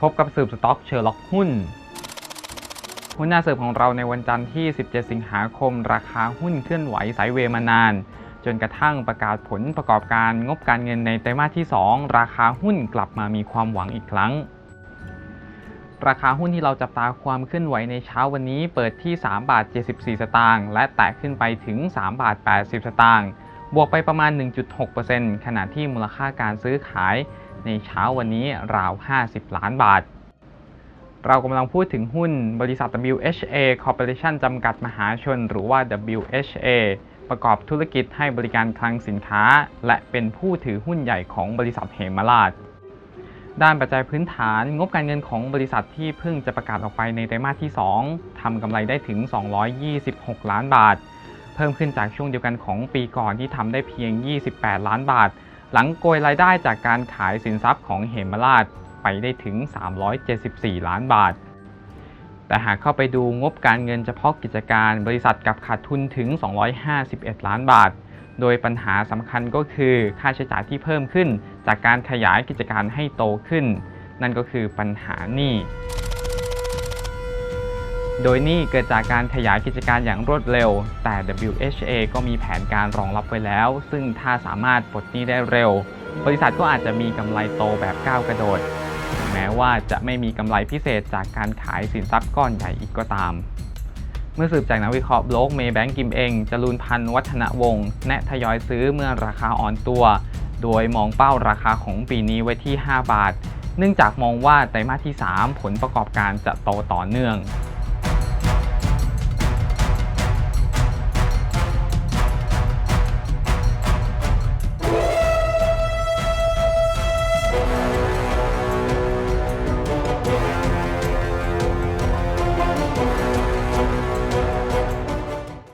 พบกับสืบสต็อกเชอร์ล็อกหุ้น หุ้นหน้าสืบของเราในวันจันทร์ที่ 17 สิงหาคม ราคาหุ้นเคลื่อนไหวไซด์เวมานาน จนกระทั่งประกาศผลประกอบการงบการเงินในไตรมาสที่ 2 ราคาหุ้นกลับมามีความหวังอีกครั้ง ราคาหุ้นที่เราจับตาความเคลื่อนไหวในเช้าวันนี้เปิดที่3บาท74 สตางค์และแตะขึ้นไปถึง3บาท80 สตางค์บวกไปประมาณ 1.6%ขณะที่มูลค่าการซื้อขาย ในเช้าวันนี้ราว 50 ล้านบาท เรากำลังพูดถึงหุ้นบริษัท WHA Corporation จำกัดมหาชน หรือว่า WHA ประกอบธุรกิจให้บริการคลังสินค้า และเป็นผู้ถือหุ้นใหญ่ของบริษัทเหมราช ด้านปัจจัยพื้นฐานงบการเงินของบริษัทที่เพิ่งจะประกาศออกไปในไตรมาสที่ 2ทำกำไรได้ถึง 226 ล้านบาท เพิ่มขึ้นจากช่วงเดียวกันของปีก่อนที่ทำได้เพียง 28 ล้านบาท หลังโกยรายได้จากการขายสินทรัพย์ของเหมราชไปได้ถึง 374 ล้านบาท แต่หากเข้าไปดูงบการเงินเฉพาะกิจการบริษัทกับขาดทุนถึง 251 ล้านบาท โดยปัญหาสำคัญก็คือค่าใช้จ่ายที่เพิ่มขึ้น จากการขยายกิจการให้โตขึ้น นั่นก็คือปัญหาหนี้ โดยนี่เกิดจากการขยายกิจการอย่างรวดเร็ว แต่ WHA ก็มีแผนการรองรับไว้แล้ว ซึ่งถ้าสามารถปลดหนี้ได้เร็ว บริษัทก็อาจจะมีกำไรโตแบบก้าวกระโดด แม้ว่าจะไม่มีกำไรพิเศษจากการขายสินทรัพย์ก้อนใหญ่อีกก็ตาม เมื่อสืบจากนักวิเคราะห์โบลกเมย์แบงก์กิมเองจรูนพันธ์วัฒนวงศ์แนะทยอยซื้อเมื่อราคาอ่อนตัว โดยมองเป้าราคาของปีนี้ไว้ที่ 5 บาท เนื่องจากมองว่าไตรมาสที่ 3 ผลประกอบการจะโตต่อเนื่อง